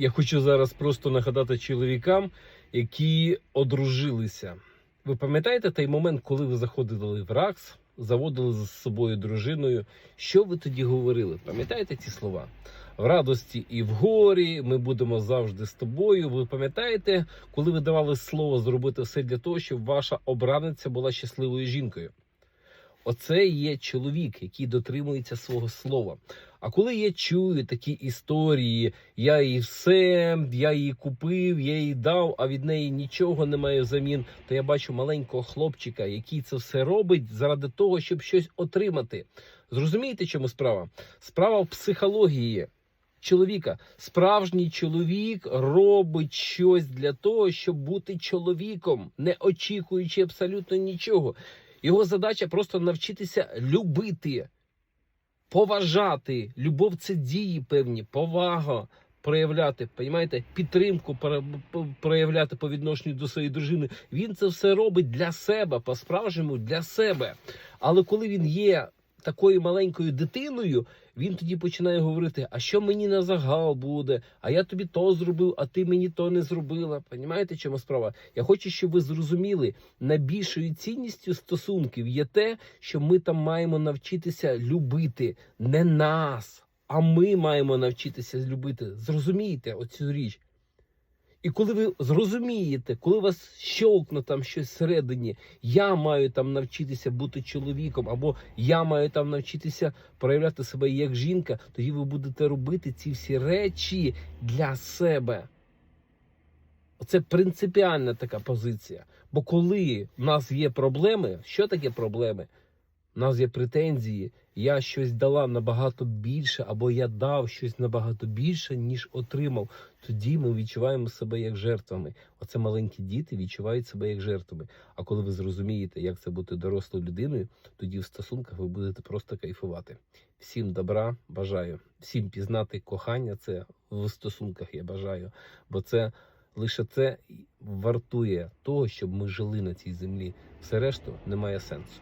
Я хочу зараз просто нагадати чоловікам, які одружилися. Ви пам'ятаєте той момент, коли ви заходили в РАКС, заводили з собою дружиною? Що ви тоді говорили? Пам'ятаєте ці слова? В радості і в горі ми будемо завжди з тобою. Ви пам'ятаєте, коли ви давали слово зробити все для того, щоб ваша обраниця була щасливою жінкою? Оце є чоловік, який дотримується свого слова. А коли я чую такі історії, я їй все, я її купив, я їй дав, а від неї нічого немає взамін, то я бачу маленького хлопчика, який це все робить заради того, щоб щось отримати. Зрозумієте, чому справа? Справа в психології чоловіка. Справжній чоловік робить щось для того, щоб бути чоловіком, не очікуючи абсолютно нічого. Його задача просто навчитися любити, поважати. Любов це дії певні, повага проявляти, понімаєте? підтримку проявляти по відношенню до своєї дружини. Він це все робить для себе, по-справжньому для себе. Але коли він є такою маленькою дитиною, він тоді починає говорити: а що мені на загал буде? А я тобі то зробив, а ти мені то не зробила. Понімаєте, чому справа? Я хочу, щоб ви зрозуміли, найбільшою цінністю стосунків є те, що ми там маємо навчитися любити не нас, а ми маємо навчитися любити. Зрозумійте оцю річ. І коли ви зрозумієте, коли у вас щолкне там щось всередині, я маю там навчитися бути чоловіком, або я маю там навчитися проявляти себе як жінка, тоді ви будете робити ці всі речі для себе. Це принципіальна така позиція. Бо коли в нас є проблеми, що таке проблеми? У нас є претензії, я щось дала набагато більше, або я дав щось набагато більше, ніж отримав. Тоді ми відчуваємо себе як жертвами. Оце маленькі діти відчувають себе як жертвами. А коли ви зрозумієте, як це бути дорослою людиною, тоді в стосунках ви будете просто кайфувати. Всім добра бажаю, всім пізнати кохання. Це в стосунках я бажаю, бо це лише це вартує того, щоб ми жили на цій землі. Все решту немає сенсу.